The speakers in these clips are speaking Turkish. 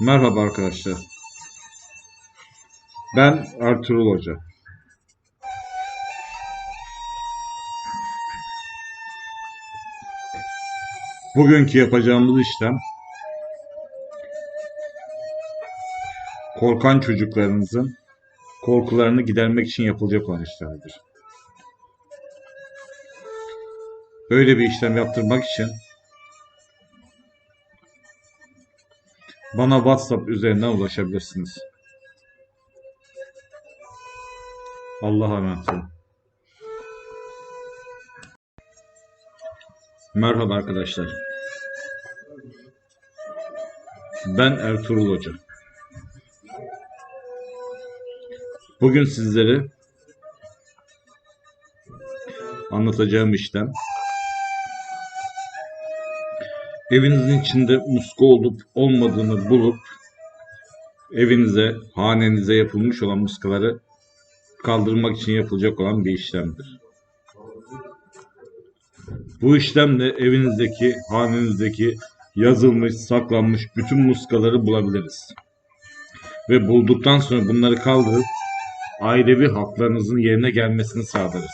Merhaba arkadaşlar. Ben Ertuğrul Hoca. Bugünkü yapacağımız işlem korkan çocuklarınızın korkularını gidermek için yapılacak olan işlerdir. Böyle bir işlem yaptırmak için bana WhatsApp üzerinden ulaşabilirsiniz. Allah'a emanet olun. Merhaba arkadaşlar. Ben Ertuğrul Hoca. Bugün sizlere anlatacağım işlem evinizin içinde muska olup olmadığını bulup evinize, hanenize yapılmış olan muskaları kaldırmak için yapılacak olan bir işlemdir. Bu işlemle evinizdeki, hanenizdeki yazılmış, saklanmış bütün muskaları bulabiliriz. Ve bulduktan sonra bunları kaldırıp ailevi haklarınızın yerine gelmesini sağlarız.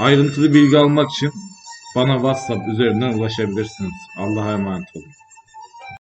Ayrıntılı bilgi almak için bana WhatsApp üzerinden ulaşabilirsiniz. Allah'a emanet olun.